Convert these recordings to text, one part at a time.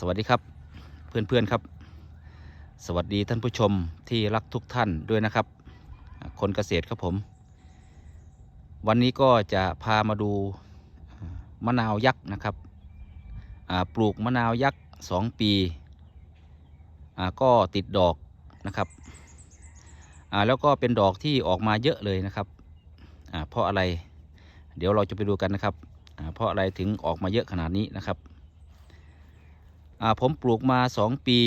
สวัสดีครับเพื่อนๆครับ สวัสดีท่านผู้ชมที่รักทุกท่านด้วยนะครับ คนเกษตรครับผม วันนี้ก็จะพามาดูมะนาวยักษ์นะครับปลูกมะนาวยักษ์สองปีก็ติดดอกนะครับแล้วก็เป็นดอกที่ออกมาเยอะเลยนะครับเพราะอะไร เดี๋ยวเราจะไปดูกันนะครับเพราะอะไรถึงออกมาเยอะขนาดนี้นะครับ ผมปลูกมา 2 ปี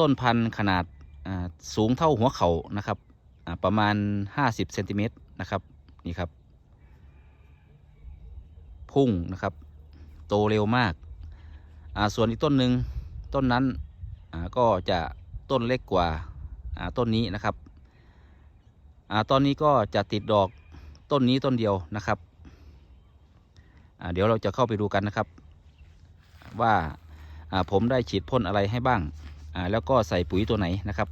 ต้นพันธุ์ขนาดสูงเท่าหัวเข่านะครับประมาณ 50เซนติเมตรนะครับนี่ครับ พุ่งนะครับ โตเร็วมากาส่วนอีกต้นหนึ่งต้นนั้นก็จะต้นเล็กกว่าาต้นนี้นะครับอตอนนี้ก็จะติดดอกต้นนี้ต้นเดียวนะครับเดี๋ยวเราจะเข้าไปดูกันนะครับ ว่าผมได้ฉีดพ่นอะไรให้บ้าง แล้วก็ใส่ปุ๋ยตัวไหนนะครับ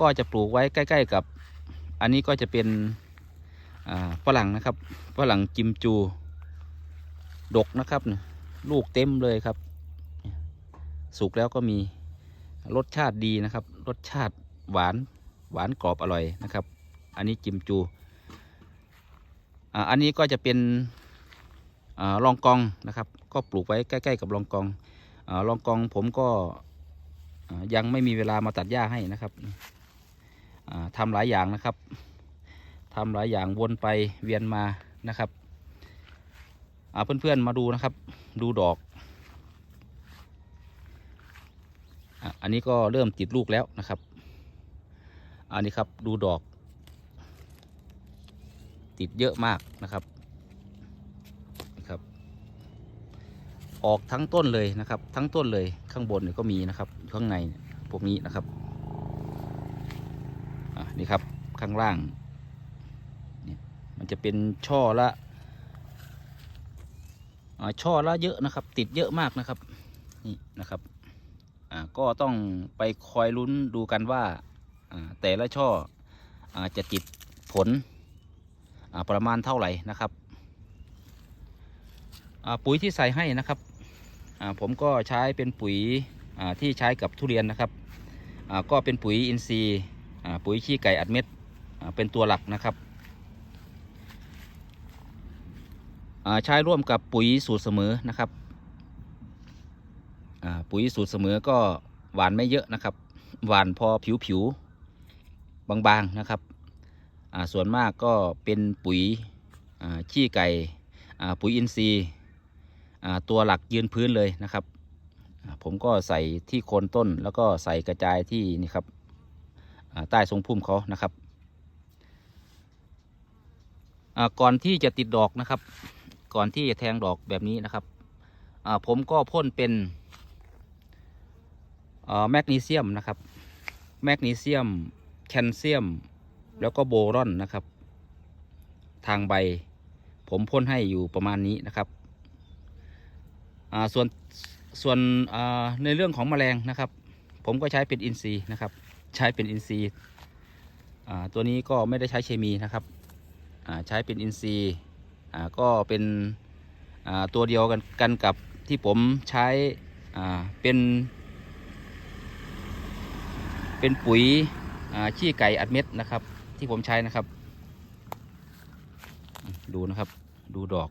ก็จะปลูกไว้ใกล้ ๆ กับ อันนี้ก็จะเป็นฝรั่งนะครับฝรั่งจิมจู ดกนะครับลูกเต็มเลยครับ สุกแล้วก็มีรสชาติดีนะครับ รสชาติหวานหวานกรอบอร่อยนะครับ อันนี้จิมจู อันนี้ก็จะเป็น ลองกองนะครับ ก็ปลูกไว้ใกล้ ๆ กับลองกองลองกองผมก็ยังไม่มีเวลามาตัดหญ้าให้นะครับอ่าทำหลายอย่างนะครับทำหลายอย่างวนไปเวียนมานะครับเพื่อนๆมาดูนะครับ ดูดอกอันนี้ก็เริ่มติดลูกแล้วนะครับ อันนี้ครับดูดอก ติดเยอะมากนะครับ ออกทั้งต้นเลยนะครับ ทั้งต้นเลยข้างบนเนี่ยก็มีนะครับ ข้างในพวกนี้นะครับนี่ครับข้างล่างเนี่ยมันจะเป็นช่อละอช่อละเยอะนะครับ ติดเยอะมากนะครับนี่นะครับก็ต้องไปคอยลุ้นดูกันว่าแต่ละช่ออจะติดผลประมาณเท่าไหร่นะครับปุ๋ยที่ใส่ให้นะครับ ผมก็ใช้เป็นปุ๋ยที่ใช้กับทุเรียนนะครับก็เป็นปุ๋ยอินทรีย์ปุ๋ยขี้ไก่อัดเม็ดเป็นตัวหลักนะครับใช้ร่วมกับปุ๋ยสูตรเสมอนะครับปุ๋ยสูตรเสมอก็หวานไม่เยอะนะครับ หวานพอผิวๆบางๆนะครับส่วนมากก็เป็นปุ๋ยขี้ไก่ปุ๋ยอินทรีย์ ตัวหลักยืนพื้นเลยนะครับ ผมก็ใส่ที่โคนต้นแล้วก็ใส่กระจายที่นี่ครับใต้ทรงพุ่มเขานะครับก่อนที่จะติดดอกนะครับ ก่อนที่จะแทงดอกแบบนี้นะครับผมก็พ่นเป็นแมกนีเซียมนะครับ แมกนีเซียม แคลเซียม แล้วก็โบรอนนะครับ ทางใบ ผมพ่นให้อยู่ประมาณนี้นะครับ ส่วนส่วนในเรื่องของแมลงนะครับ ผมก็ใช้เป็นอินทรีย์นะครับ ใช้เป็นอินทรีย์ตัวนี้ก็ไม่ได้ใช้เคมีนะครับใช้เป็นอินทรีย์ก็เป็นตัวเดียวกันกันกับที่ผมใช้เป็น เป็นปุ๋ยขี้ไก่อัดเม็ดนะครับ ที่ผมใช้นะครับ ดูนะครับดูดอก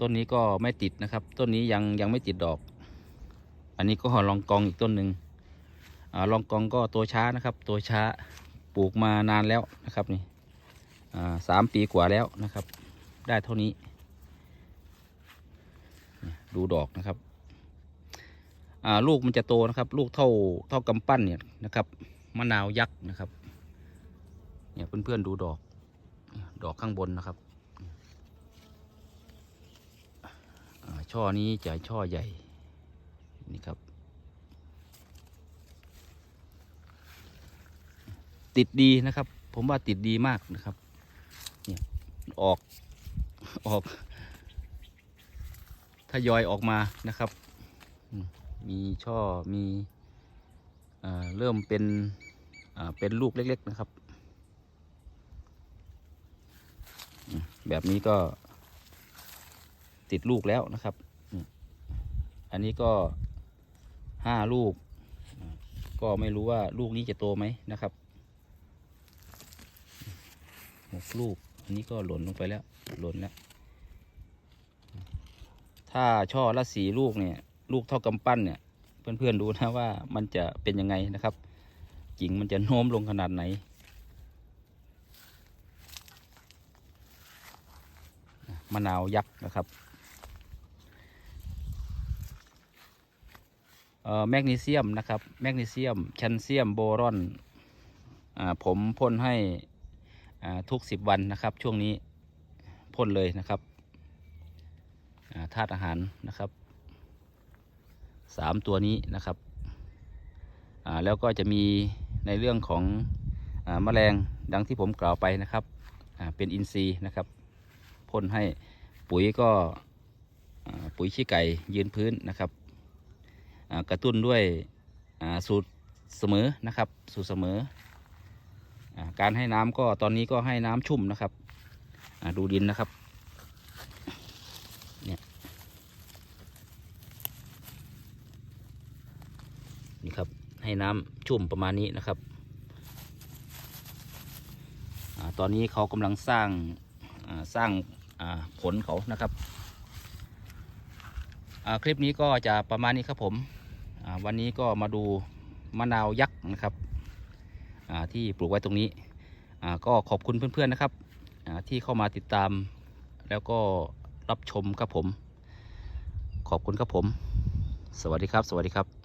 ต้นนี้ก็ไม่ติดนะครับ ต้นนี้ยังยังไม่ติดดอก อันนี้ก็ลองกองอีกต้นหนึ่งอลองกองก็ตัวช้านะครับ ตัวช้าปลูกมานานแล้วนะครับนี่สามปีกว่าแล้วนะครับ ได้เท่านี้ ดูดอกนะครับลูกมันจะโตนะครับ ลูกเท่าเท่ากำปั้นเนี่ยนะครับมะนาวยักษ์นะครับ เนี่ยเพื่อนๆดูดอก ดอกข้างบนนะครับอา ช่อนี้จะช่อใหญ่ นี่ครับ ติดดีนะครับ ผมว่าติดดีมากนะครับ เนี่ยออกออกทยอยออกมานะครับ มีช่อมีอ่าเริ่มเป็นเป็นลูกเล็ก ๆ นะครับ แบบนี้ก็ติดลูกแล้วนะครับ อันนี้ก็ห้าลูก ก็ไม่รู้ว่าลูกนี้จะโตไหมนะครับหกลูก อันนี้ก็หล่นลงไปแล้ว หล่นแล้ว ถ้าช่อละสีลูกเนี่ย ลูกเท่ากำปั้นเนี่ย เพื่อนๆดูนะว่ามันจะเป็นยังไงนะครับ กิ่งมันจะโน้มลงขนาดไหนมะนาวยักษ์นะครับเอ่อ แมกนีเซียมนะครับ แมกนีเซียม แคลเซียม โบรอนอผมพ่นให้ทุกสิบวันนะครับ ช่วงนี้พ่นเลยนะครับธาตุอาหารนะครับสามตัวนี้นะครับแล้วก็จะมีในเรื่องของอาแมลงดังที่ผมกล่าวไปนะครับเป็นอินทรีย์นะครับพ่นให้ปุ๋ยก็ปุ๋ยขี้ไก่ยืนพื้นนะครับ กระตุ้นด้วยสูตรเสมอนะครับสูตรเสมอ การให้น้ำก็ตอนนี้ก็ให้น้ำชุ่มนะครับดูดินนะครับนี่ครับให้น้ำชุ่มประมาณนี้นะครับอตอนนี้เขากำลังสร้างสร้างผลเขานะครับคลิปนี้ก็จะประมาณนี้ครับผม วันนี้ก็มาดูมะนาวยักษ์นะครับที่ปลูกไว้ตรงนี้ก็ขอบคุณเพื่อนๆนะครับที่เข้ามาติดตาม แล้วก็รับชมครับผม ขอบคุณครับผม สวัสดีครับ สวัสดีครับ